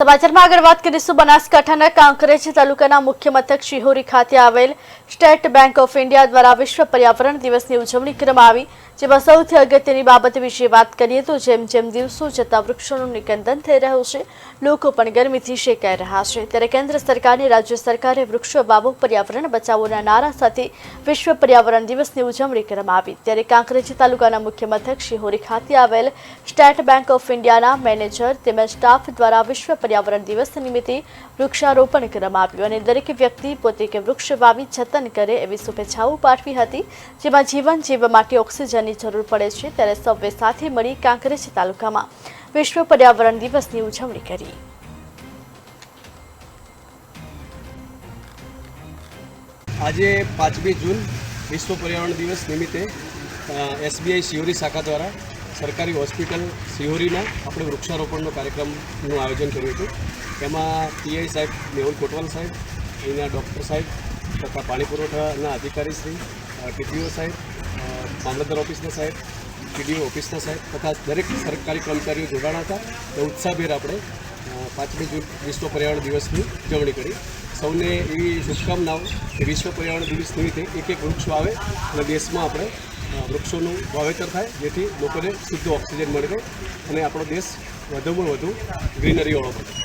સમાચારમાં આગળ વાત કરીશું. બનાસકાંઠાના કાંકરેજ તાલુકાના મુખ્ય મથક શિહોરી ખાતે આવેલ સ્ટેટ બેંક ઓફ ઇન્ડિયા દ્વારા વિશ્વ પર્યાવરણ દિવસની ઉજવણી કરવામાં આવી, જેમાં સૌથી અગત્યની બાબત વિશે વાત કરીએ તો જેમ જેમ દિવસો જતા વૃક્ષોનું નિકંદન થઈ રહ્યું છે, લોકો પણ ગરમીથી શેકાઈ રહ્યા છે. ત્યારે કેન્દ્ર સરકારની રાજ્ય સરકારે વૃક્ષો વાવો પર્યાવરણ બચાવોના નારા સાથે વિશ્વ પર્યાવરણ દિવસની ઉજવણી કરવામાં આવી. ત્યારે કાંકરેજ તાલુકાના મુખ્ય મથક શિહોરી ખાતે આવેલ સ્ટેટ બેંક ઓફ ઇન્ડિયાના મેનેજર તેમજ સ્ટાફ દ્વારા વિશ્વ પર્યાવરણ દિવસ નિમિત્તે વૃક્ષારોપણ કરવામાં આવ્યું અને દરેક વ્યક્તિ પોતે કે વૃક્ષ વાવી જતન કરે એવી શુભેચ્છાઓ પાઠવી હતી, જેમાં જીવન જીવવા માટે ઓક્સિજનની જરૂર પડે છે, ત્યારે સૌએ સાથે મળી કાંકરેજ તાલુકામાં વિશ્વ પર્યાવરણ દિવસની ઉજવણી કરી. આજે પાંચમી જૂન વિશ્વ પર્યાવરણ દિવસ નિમિત્તે એસબીઆઈ શિવરી શાખા દ્વારા સરકારી હોસ્પિટલ સિહોરીમાં આપણે વૃક્ષારોપણનો કાર્યક્રમનું આયોજન કર્યું હતું. એમાં પીઆઈ સાહેબ મેહુલ કોટવાલ સાહેબ, અહીંના ડૉક્ટર સાહેબ તથા પાણી પુરવઠાના અધિકારી શ્રી ટીપીઓ સાહેબ મામલતદાર ઓફિસના સાહેબ, ટીડીઓ ઓફિસના સાહેબ તથા દરેક સરકારી કર્મચારીઓ જોડાણા હતા તો ઉત્સાહભેર આપણે પાંચમી જૂન વિશ્વ પર્યાવરણ દિવસની ઉજવણી કરી. સૌને એવી શુભકામનાઓ કે વિશ્વ પર્યાવરણ દિવસ નિમિત્તે એક એક વૃક્ષ વાવે અને દેશમાં આપણે વૃક્ષોનું વાવેતર થાય, જેથી લોકોને શુદ્ધ ઓક્સિજન મળી અને આપણો દેશ વધુમાં વધુ ગ્રીનરીવાળો બને.